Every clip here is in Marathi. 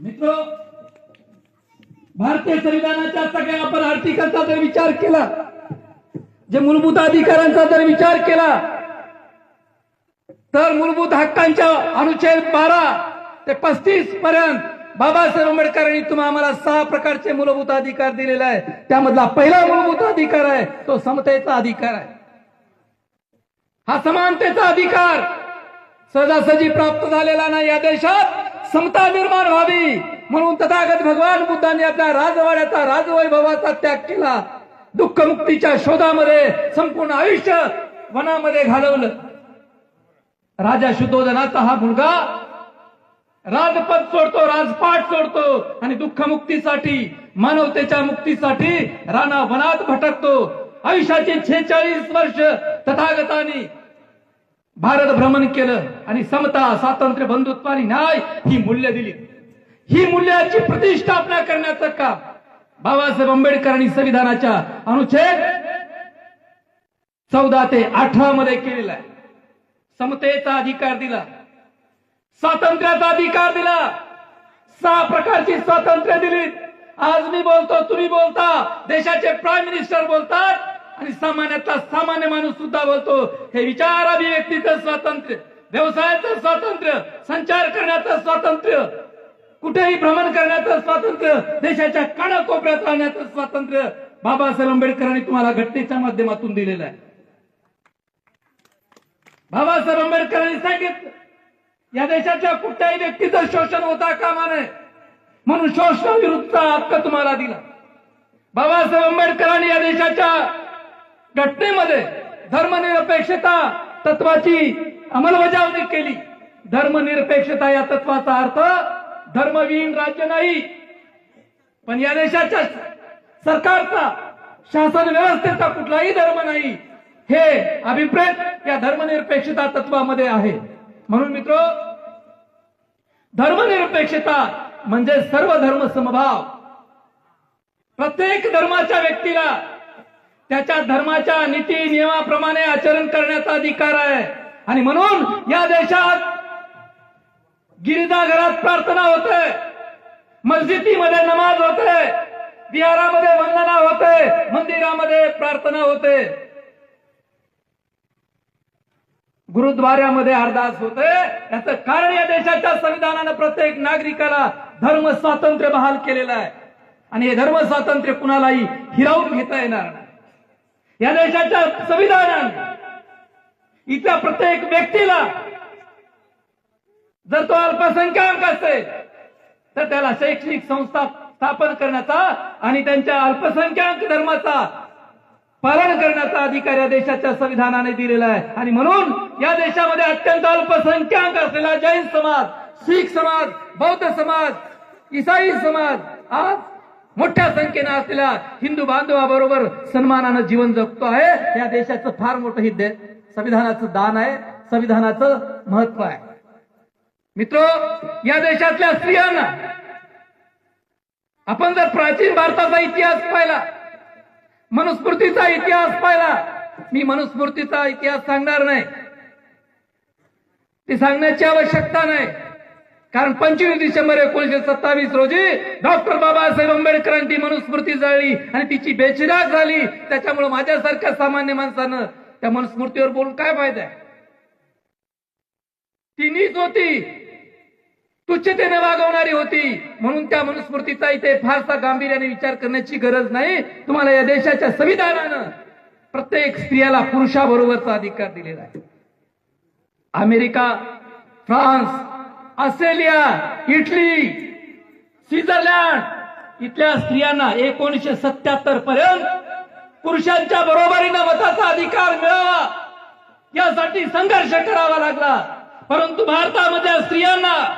मित्र भारतीय संविधानाच्या सगळ्या आपण आर्टिकलचा जर विचार केला जे मूलभूत अधिकारांचा जर विचार केला तर मूलभूत हक्कांच्या अनुच्छेद बारा ते पस्तीस पर्यंत बाबासाहेब आंबेडकरांनी तुम्हाला आम्हाला सहा प्रकारचे मूलभूत अधिकार दिलेले आहे त्यामधला पहिला मूलभूत अधिकार आहे तो समतेचा अधिकार आहे. हा समानतेचा अधिकार सहजासहजी प्राप्त झालेला नाही या देशात. समता निर्माण व्हावी म्हणून तथागत भगवान बुद्धांनी आपल्या राजवाड्याचा राजवैभवाचा त्याग केला. दुःखमुक्तीच्या शोधामध्ये संपूर्ण आयुष्य वनामध्ये घालवलं. राजा शुद्धोधनाचा हा मुलगा राजपद सोडतो राजपाठ सोडतो आणि दुःख मुक्तीसाठी मानवतेच्या मुक्तीसाठी राणा वनात भटकतो. आयुष्याचे छेचाळीस वर्ष तथागतानी भारत भ्रमण केलं आणि समता स्वातंत्र्य बंधुत्व आणि न्याय ही मूल्य दिली. ही मूल्याची प्रतिष्ठापना करण्याचं काम बाबासाहेब आंबेडकरांनी संविधानाच्या अनुच्छेद चौदा ते अठरा मध्ये केलेला आहे. समतेचा अधिकार दिला. स्वातंत्र्याचा अधिकार दिला. सहा प्रकारची स्वातंत्र्य दिली आज मी बोलतो तुम्ही बोलता देशाचे प्राईम मिनिस्टर बोलतात. आणि सामान्यातला सामान्य माणूस सुद्धा बोलतो हे विचार अभिव्यक्तीचं स्वातंत्र्य व्यवसायाचं स्वातंत्र्य संचार करण्याचं स्वातंत्र्य कुठेही भ्रमण करण्याचं स्वातंत्र्य देशाच्या कानाकोपऱ्यात राहण्याचं स्वातंत्र्य बाबासाहेब आंबेडकरांनी तुम्हाला घटनेच्या माध्यमातून दिलेलं आहे. बाबासाहेब आंबेडकरांनी सांगितलं या देशाच्या कुठल्याही व्यक्तीचं शोषण होता कामा नये. म्हणून शोषणाविरुद्धचा हक्क तुम्हाला दिला. बाबासाहेब आंबेडकरांनी या देशाच्या घटनेमध्ये धर्मनिरपेक्षता तत्वाची अंमलबजावणी केली. धर्मनिरपेक्षता या तत्वाचा अर्थ धर्मविहीन राज्य नाही. पण या देशाच्या सरकारचा शासन व्यवस्थेचा कुठलाही धर्म नाही. हे अभिप्रेत या धर्मनिरपेक्षता तत्वामध्ये आहे. म्हणून मित्र धर्मनिरपेक्षता म्हणजे सर्व धर्म समभाव. प्रत्येक धर्माच्या व्यक्तीला त्याच्या धर्माच्या नीती नियमाप्रमाणे आचरण करण्याचा अधिकार आहे. आणि म्हणून या देशात गिरिजाघरात प्रार्थना होते. मस्जिदीमध्ये नमाज होते. विहारामध्ये वंदना होते. मंदिरामध्ये प्रार्थना होते. गुरुद्वाऱ्यामध्ये अरदास होते. याचं कारण या देशाच्या संविधानानं प्रत्येक नागरिकाला धर्म स्वातंत्र्य बहाल केलेलं आहे. आणि हे धर्म स्वातंत्र्य कुणालाही हिरावून घेता येणार नाही. या देशाच्या संविधानाने इथल्या प्रत्येक व्यक्तीला जर तो अल्पसंख्याक असेल तर त्याला शैक्षणिक संस्था स्थापन करण्याचा आणि त्यांच्या अल्पसंख्याक धर्माचा पालन करण्याचा अधिकार या देशाच्या संविधानाने दिलेला आहे. आणि म्हणून या देशामध्ये अत्यंत अल्पसंख्याक असलेला जैन समाज शीख समाज बौद्ध समाज इसाई समाज आज मोठ्या संख्येनं असलेल्या हिंदू बांधवाबरोबर सन्मानानं जीवन जगतो आहे. या देशाचं फार मोठं हित संविधानाचं दान आहे. संविधानाचं महत्त्व आहे. मित्र या देशातल्या स्त्रियांना आपण जर प्राचीन भारताचा इतिहास पाहिला मनुस्मृतीचा इतिहास पाहिला मी मनुस्मृतीचा इतिहास सांगणार नाही. ती सांगण्याची आवश्यकता नाही. कारण पंचवीस डिसेंबर एकोणीशे सत्तावीस रोजी डॉक्टर बाबासाहेब आंबेडकरांची मनुस्मृती जळली आणि तिची बेचिराग झाली. त्याच्यामुळे माझ्यासारख्या सामान्य माणसानं त्या मनुस्मृतीवर बोलून काय फायदा आहे? ती नीच होती. तुच्छतेने वागवणारी होती. म्हणून त्या मनुस्मृतीचा इथे फारसा गांभीर्याने विचार करण्याची गरज नाही. तुम्हाला या देशाच्या संविधानानं प्रत्येक स्त्रियाला पुरुषाबरोबरचा अधिकार दिलेला आहे. America France Australia Italy Switzerland इथल्या स्त्रियांना एकोणीशे सत्याहत्तर पर्यंत पुरुषांच्या बरोबरीनं मताचा अधिकार मिळावा. यासाठी संघर्ष करावा लागला. परंतु भारतामध्ये स्त्रियांना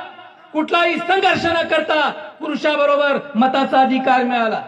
कुठलाही संघर्ष न करता पुरुषाबरोबर मताचा अधिकार मिळाला.